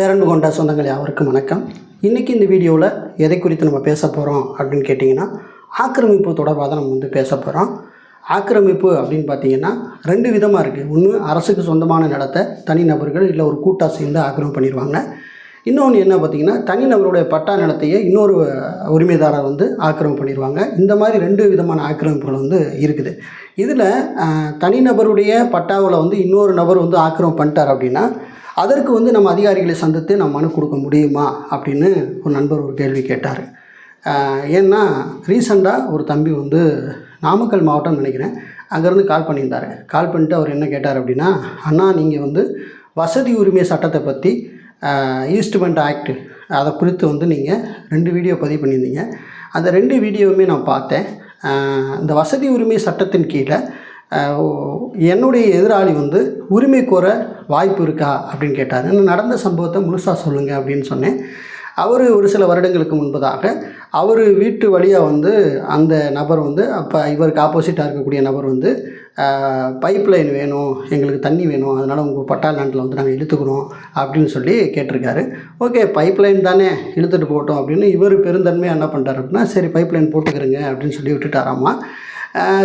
பேரன்பு கொண்ட சொந்தங்கள் யாவருக்கும் வணக்கம். இன்றைக்கி இந்த வீடியோவில் எதை குறித்து நம்ம பேச போகிறோம் அப்படின்னு கேட்டிங்கன்னா ஆக்கிரமிப்பு தொடர்பாக தான் நம்ம வந்து பேச போகிறோம் ஆக்கிரமிப்பு அப்படின்னு பார்த்தீங்கன்னா ரெண்டு விதமாக இருக்குது ஒன்று அரசுக்கு சொந்தமான நிலத்தை தனிநபர்கள் இல்லை ஒரு கூட்டாக சேர்ந்து ஆக்கிரமிப்பு பண்ணிடுவாங்க இன்னொன்று என்ன பார்த்தீங்கன்னா தனிநபருடைய பட்டா நிலத்தையே இன்னொரு உரிமைதாரர் வந்து ஆக்கிரமிப்பு பண்ணிடுவாங்க இந்த மாதிரி ரெண்டு விதமான ஆக்கிரமிப்புகள் வந்து இருக்குது. இதில் தனிநபருடைய பட்டாவில் வந்து இன்னொரு நபர் வந்து ஆக்கிரமிப்பு பண்ணிட்டார் அப்படின்னா அதற்கு வந்து நம்ம அதிகாரிகளை சந்தித்து நம்ம மனு கொடுக்க முடியுமா அப்படின்னு ஒரு நண்பர் ஒரு கேள்வி கேட்டார். ஏன்னா ரீசண்டாக ஒரு தம்பி வந்து நாமக்கல் மாவட்டம் நினைக்கிறேன் அங்கேருந்து கால் பண்ணியிருந்தார். கால் பண்ணிட்டு அவர் என்ன கேட்டார் அப்படின்னா அண்ணா நீங்கள் வந்து வசதி உரிமை சட்டத்தை பற்றி ஈஸ்ட்மெண்ட் ஆக்ட் அதை குறித்து வந்து நீங்கள் ரெண்டு வீடியோ பதிவு பண்ணியிருந்தீங்க. அந்த ரெண்டு வீடியோவுமே நான் பார்த்தேன். இந்த வசதி உரிமை சட்டத்தின் கீழே என்னுடைய எதிராளி வந்து உரிமை கோர வாய்ப்பு இருக்கா அப்படின்னு கேட்டார். இன்னும் நடந்த சம்பவத்தை முழுசாக சொல்லுங்கள் அப்படின்னு சொன்னேன். அவர் ஒரு சில வருடங்களுக்கு முன்பதாக அவர் வீட்டு வழியாக வந்து அந்த நபர் வந்து அப்போ இவருக்கு ஆப்போசிட்டாக இருக்கக்கூடிய நபர் வந்து பைப் லைன் வேணும் எங்களுக்கு தண்ணி வேணும் அதனால் உங்கள் பட்டா லேண்டில் வந்து நாங்கள் இழுத்துக்கிறோம் அப்படின்னு சொல்லி கேட்டிருக்காரு. ஓகே பைப் லைன் தானே இழுத்துட்டு போட்டோம் அப்படின்னு இவர் பெருந்தன்மையாக என்ன பண்ணுறாரு அப்படின்னா சரி பைப் லைன் போட்டுக்கிறேங்க அப்படின்னு சொல்லி விட்டுட்டாராமா. ஆஹ்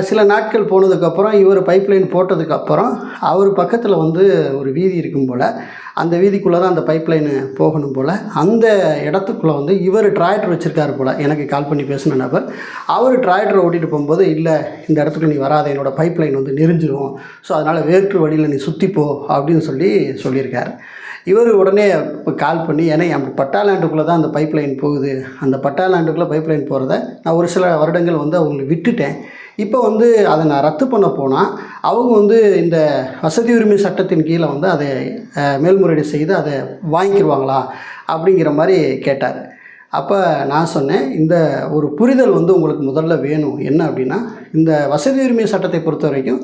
சில நாட்கள் போனதுக்கப்புறம் இவர் பைப்லைன் போட்டதுக்கப்புறம் அவர் பக்கத்தில் வந்து ஒரு வீதி இருக்கும் போல் அந்த வீதிக்குள்ளே தான் அந்த பைப்லைனு போகணும் போல் அந்த இடத்துக்குள்ளே வந்து இவர் டிராக்டர் வச்சுருக்காரு போல். எனக்கு கால் பண்ணி பேசின நபர் அவர் டிராக்டரை ஓட்டிகிட்டு போகும்போது இல்லை இந்த இடத்துக்கு நீ வராத என்னோட பைப்லைன் வந்து நெரிஞ்சிரும். ஸோ அதனால் வேற்று வழியில் நீ சுற்றி போ அப்படின்னு சொல்லி சொல்லியிருக்கார். இவர் உடனே கால் பண்ணி ஏன்னா என் பட்டா லேண்டுக்குள்ளே தான் அந்த பைப்லைன் போகுது. அந்த பட்டா பைப்லைன் போகிறத நான் ஒரு சில வருடங்கள் வந்து அவங்களுக்கு விட்டுட்டேன். இப்போ வந்து அதை நான் ரத்து பண்ண போனால் அவங்க வந்து இந்த வசதி உரிமை சட்டத்தின் கீழே வந்து அதை மேல்முறையீடு செய்து அதை வாங்கிக்கிடுவாங்களா அப்படிங்கிற மாதிரி கேட்டார். அப்போ நான் சொன்னேன் இந்த ஒரு புரிதல் வந்து உங்களுக்கு முதல்ல வேணும். என்ன அப்படின்னா இந்த வசதி உரிமை சட்டத்தை பொறுத்த வரைக்கும்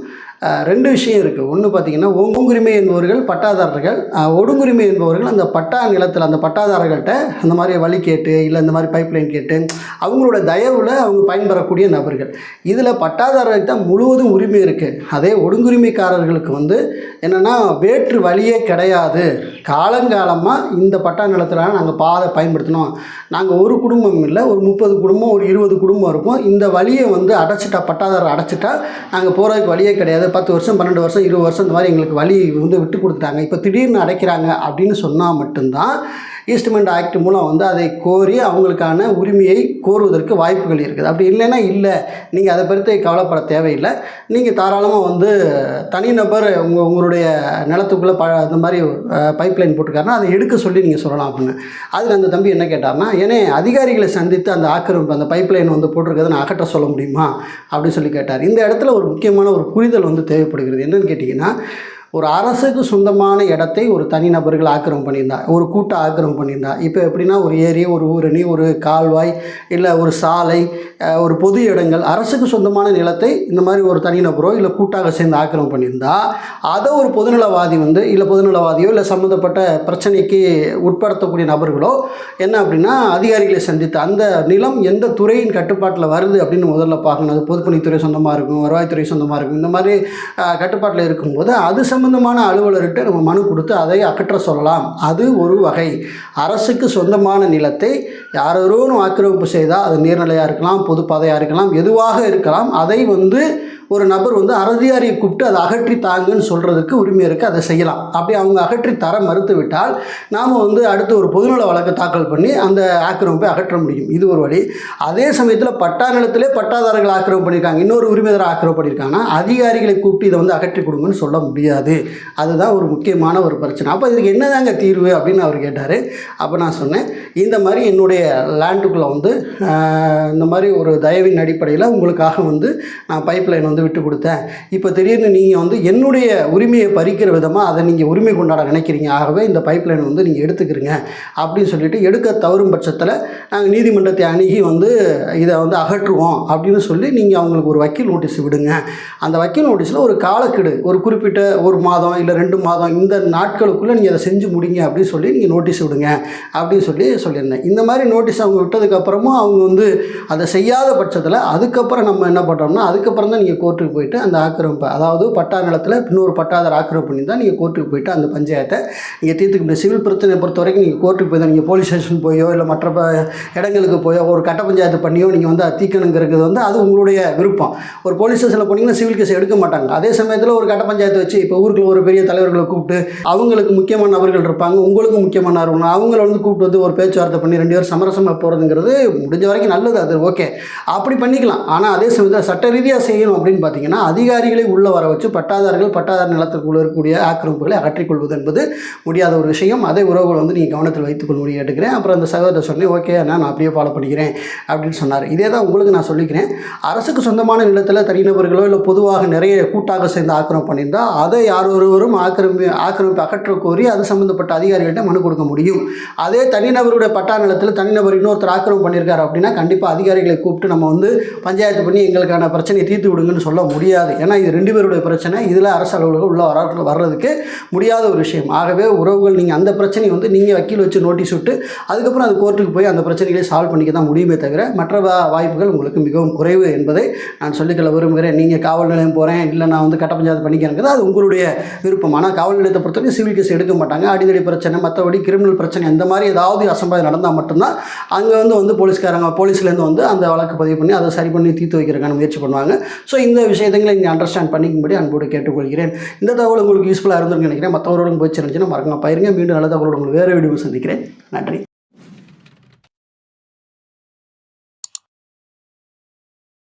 ரெண்டு விஷயம் இருக்குது ஒன்று பார்த்தீங்கன்னா ஓங்குரிமை என்பவர்கள் பட்டாதாரர்கள் ஒடுங்குரிமை என்பவர்கள் அந்த பட்டா நிலத்தில் அந்த பட்டாதாரர்கள்ட்ட அந்த மாதிரி வழி கேட்டு இல்லை இந்த மாதிரி பைப் லைன் கேட்டு அவங்களோட தயவில் அவங்க பயன்பெறக்கூடிய நபர்கள். இதில் பட்டாதாரர்களுக்கு தான் முழுவதும் உரிமை இருக்குது அதே ஒடுங்குரிமைக்காரர்களுக்கு வந்து என்னென்னா வேற்று வழியே கிடையாது. காலங்காலமாக இந்த பட்டா நிலத்தில் நாங்கள் பாதை பயன்படுத்தினோம். நாங்கள் ஒரு குடும்பம் இல்லை ஒரு முப்பது குடும்பம் ஒரு இருபது குடும்பம் இருக்கும். இந்த வழியை வந்து அடைச்சிட்டா பட்டாதாரம் அடைச்சிட்டா நாங்கள் போகிறதுக்கு வழியே கிடையாது. பத்து வருஷம் பன்னெண்டு வருஷம் இருபது வருஷம் இந்த மாதிரி எங்களுக்கு வழி வந்து விட்டு கொடுத்துட்டாங்க. இப்போ திடீர்னு அடைக்கிறாங்க அப்படின்னு சொன்னால் மட்டும்தான் ஈஸ்ட்மெண்ட் ஆக்ட் மூலம் வந்து அதை கோரி அவங்களுக்கான உரிமையை கோருவதற்கு வாய்ப்புகள் இருக்குது. அப்படி இல்லைன்னா இல்லை. நீங்கள் அதை பற்றி கவலைப்பட தேவையில்லை. நீங்கள் தாராளமாக வந்து தனிநபர் உங்கள் உங்களுடைய நிலத்துக்குள்ளே ப அந்த மாதிரி பைப் லைன் போட்டிருக்காருன்னா அதை எடுக்க சொல்லி நீங்கள் சொல்லலாம் அப்படின்னு. அதில் அந்த தம்பி என்ன கேட்டார்னா ஏன்னே அதிகாரிகளை சந்தித்து அந்த ஆக்கிரமிப்பு அந்த பைப் லைன் வந்து போட்டிருக்கிறத நான் அகற்ற சொல்ல முடியுமா? அப்படின்னு சொல்லி கேட்டார். இந்த இடத்துல ஒரு முக்கியமான ஒரு புரிதல் வந்து தேவைப்படுகிறது. என்னென்னு கேட்டிங்கன்னா ஒரு அரசுக்கு சொந்தமான இடத்தை ஒரு தனிநபர்கள் ஆக்கிரமம் பண்ணியிருந்தா ஒரு கூட்டம் ஆக்கிரமம் பண்ணியிருந்தா. இப்போ எப்படின்னா ஒரு ஏரி ஒரு ஊரணி ஒரு கால்வாய் இல்லை ஒரு சாலை ஒரு பொது இடங்கள் அரசுக்கு சொந்தமான நிலத்தை இந்த மாதிரி ஒரு தனிநபரோ இல்லை கூட்டாக சேர்ந்து ஆக்கிரமம் பண்ணியிருந்தா அதை ஒரு பொதுநலவாதி வந்து இல்லை பொதுநலவாதியோ இல்லை சம்மந்தப்பட்ட பிரச்சனைக்கு உட்படுத்தக்கூடிய நபர்களோ என்ன அப்படின்னா அதிகாரிகளை சந்தித்து அந்த நிலம் எந்த துறையின் கட்டுப்பாட்டில் வருது அப்படின்னு முதல்ல பார்க்கணும். அது பொதுப்பணித்துறை சொந்தமாக இருக்கும் வருவாய்த்துறை சொந்தமாக இருக்கும். இந்த மாதிரி கட்டுப்பாட்டில் இருக்கும்போது அது சம்பந்தமான அலுவலர்கிட்ட நம்ம மனு கொடுத்து அதை அகற்ற சொல்லலாம். அது ஒரு வகை. அரசுக்கு சொந்தமான நிலத்தை யாரோரும் ஆக்கிரமிப்பு செய்தால் அது நீர்நிலையாக இருக்கலாம் பொதுப்பாதையாக இருக்கலாம் எதுவாக இருக்கலாம். அதை வந்து ஒரு நபர் வந்து அதிகாரியை கூப்பிட்டு அதை அகற்றி தாங்கன்னு சொல்கிறதுக்கு உரிமை இருக்குது அதை செய்யலாம். அப்படி அவங்க அகற்றி தர மறுத்து விட்டால் நாம் வந்து அடுத்து ஒரு பொதுநல வழக்கு தாக்கல் பண்ணி அந்த ஆக்கிரமிப்பை அகற்ற முடியும். இது ஒரு வழி. அதே சமயத்தில் பட்டா நிலத்திலே பட்டாதாரர்கள் ஆக்கிரமிப்பு பண்ணியிருக்காங்க. இன்னொரு உரிமைதாரர் ஆக்கிரமிப்பு பண்ணியிருக்காங்கன்னா அதிகாரிகளை கூப்பிட்டு இதை வந்து அகற்றி கொடுங்கன்னு சொல்ல முடியாது. அதுதான் ஒரு முக்கியமான ஒரு பிரச்சனை. அப்போ இதுக்கு என்னதாங்க தீர்வு அப்படின்னு அவர் கேட்டார். அப்போ நான் சொன்னேன் இந்த மாதிரி என்னுடைய லேண்டுக்குள்ளே வந்து இந்த மாதிரி ஒரு தயவின் அடிப்படையில் உங்களுக்காக வந்து நான் பைப் லைன் வந்து விட்டு கொடுத்தேன். இப்போ திடீர்னு நீங்கள் வந்து என்னுடைய உரிமையை பறிக்கிற விதமாக அதை நீங்கள் உரிமை கொண்டாட நினைக்கிறீங்க. ஆகவே இந்த பைப் லைன் வந்து நீங்கள் எடுத்துக்கிறீங்க அப்படின்னு சொல்லிட்டு எடுக்க தவறும் பட்சத்தில் நாங்கள் நீதிமன்றத்தை அணுகி வந்து இதை வந்து அகற்றுவோம் அப்படின்னு சொல்லி நீங்கள் அவங்களுக்கு ஒரு வக்கீல் நோட்டீஸ் விடுங்க. அந்த வக்கீல் நோட்டீஸில் ஒரு காலக்கெடு ஒரு குறிப்பிட்ட ஒரு மாதம் இல்லை ரெண்டு மாதம் இந்த நாட்களுக்குள்ளே நீங்கள் அதை செஞ்சு முடிங்க அப்படின்னு சொல்லி நீங்கள் நோட்டீஸ் விடுங்க அப்படின்னு சொல்லி சொல்லியிருந்தேன். இந்த மாதிரி நோட்டீஸ் அவங்க விட்டதுக்கப்புறமும் அவங்க வந்து அதை செய்யாத பட்சத்தில் அதுக்கப்புறம் நம்ம என்ன பண்ணுறோம்னா அதுக்கப்புறம் தான் நீங்கள் கோர்ட்டுக்கு போயிட்டு அந்த ஆக்கிரமிப்பு அதாவது பட்டா நிலத்தில் இன்னொரு பட்டாதார ஆக்கிரமிப்பு பண்ணி தான் நீங்கள் கோர்ட்டுக்கு போயிட்டு அந்த பஞ்சாயத்தை நீங்கள் தீர்த்துக்க முடியும். சிவில் பிரச்சனை பொறுத்த வரைக்கும் நீங்கள் கோர்ட்டுக்கு போய் தான் நீங்கள் போலீஸ் ஸ்டேஷன் போயோ இல்லை மற்ற ப- இடங்களுக்கு போயோ ஒரு கட்ட பஞ்சாயத்து பண்ணியோ நீங்கள் வந்து தீக்கணுங்கிறது வந்து அது உங்களுடைய விருப்பம். ஒரு போலீஸ் ஸ்டேஷனில் போனீங்கன்னா சிவில் கேஸ் எடுக்க மாட்டாங்க. அதே சமயத்தில் ஒரு கட்ட பஞ்சாயத்து வச்சு இப்போ ஊருக்குள்ள ஒரு பெரிய தலைவர்களை கூப்பிட்டு அவங்களுக்கு முக்கியமான நபர்கள் இருப்பாங்க உங்களுக்கு முக்கியமான நபர்கள் அவங்கள வந்து கூப்பிட்டு வந்து ஒரு பேச்சுவார்த்தை பண்ணி ரெண்டு பேரும் சமரசமாக போகிறதுங்கிறது முடிஞ்ச வரைக்கும் நல்லது அது ஓகே. அப்படி பண்ணிக்கலாம். ஆனால் அதே சமயத்தில் சட்ட ரீதியாக செய்யணும் அப்படின்னு பார்த்தீங்கன்னா அதிகாரிகளை உள்ளே வர வச்சு பட்டாதாரர்கள் பட்டாதார நிலத்திற்குள்ள இருக்கக்கூடிய ஆக்கிரமிப்புகளை அகற்றிக்கொள்வது என்பது முடியாத ஒரு விஷயம். அதே உறவுகளை வந்து நீங்கள் கவனத்தில் வைத்துக்கொள்ளும்படி கேட்டுக்கிறேன். அப்புறம் அந்த சகோதரர் சொன்னேன் ஓகே நான் அப்படியே ஃபாலோ பண்ணிக்கிறேன் அப்படின்னு சொன்னார். இதே தான் உங்களுக்கு நான் சொல்லிக்கிறேன். அரசுக்கு சொந்தமான நிலத்தில் தனிநபர்களோ இல்லை பொதுவாக நிறைய கூட்டாக சேர்ந்து ஆக்கிரமம் பண்ணியிருந்தால் அதை யார் ஒருவரும் ஆக்கிரமி ஆக்கிரமிப்பு அகற்ற கோரி அது சம்மந்தப்பட்ட அதிகாரிகள்கிட்ட மனு கொடுக்க முடியும். அதே தனிநபருடைய பட்டா நிலத்தில் தனிநபர் இன்னொருத்தர் ஆக்கிரமம் பண்ணியிருக்காரு அப்படின்னா கண்டிப்பாக அதிகாரிகளை கூப்பிட்டு நம்ம வந்து பஞ்சாயத்து பண்ணி எங்களுக்கான பிரச்சனையை தீர்த்து விடுங்கன்னு சொல்ல முடியாது. ஏன்னா இது ரெண்டு பேருடைய பிரச்சனை. இதில் அரசு அலுவலகம் உள்ள வர வர்றதுக்கு முடியாத ஒரு விஷயம். ஆகவே உறவுகள் நீங்கள் அந்த பிரச்சனையை வந்து நீங்கள் வக்கீல் வச்சு நோட்டீஸ் விட்டு அதுக்கப்புறம் அது கோர்ட்டுக்கு போய் அந்த பிரச்சனைகளை சால்வ் பண்ணிக்க தான் முடியுமே தவிர மற்ற வாய்ப்புகள் உங்களுக்கு மிகவும் குறைவு என்பதை நான் சொல்லிக்கொள்ள விரும்புகிறேன். நீங்கள் காவல் நிலையம் போகிறேன் இல்லை நான் வந்து கட்ட பஞ்சாயத்து பண்ணிக்கிறேங்கிறது அது உங்களுடைய விருப்பம் ஆனால் காவல் நிலையத்தை பொறுத்தவரைக்கும் சிவில் கேஸ் எடுக்க மாட்டாங்க. அடிதடி பிரச்சனை மற்றபடி கிரிமினல் பிரச்சனை இந்த மாதிரி ஏதாவது அசம்பாவிதம் நடந்தால் மட்டும்தான் அங்கே வந்து வந்து போலீஸ்காரங்க போலீஸ்லேருந்து வந்து அந்த வழக்கு பதிவு பண்ணி அதை சரி பண்ணி தீர்த்து வைக்கிறதுக்கான முயற்சி பண்ணுவாங்க. ஸோ இந்த விஷயங்களை நீங்கள் அண்டர்ஸ்டாண்ட் பண்ணிக்கும்படி அன்போடு கேட்டுக்கொள்கிறேன். இந்த தகவல் உங்களுக்கு யூஸ்ஃபுல்லாக இருந்திருக்குன்னு நினைக்கிறேன். மற்றவர்களும் போய் சேர்ந்துச்சுன்னா மறக்காம பயிருங்க மீண்டும் நல்ல தகவலோடு உங்களுக்கு வேறு வீடியோ சந்திக்கிறேன். நன்றி.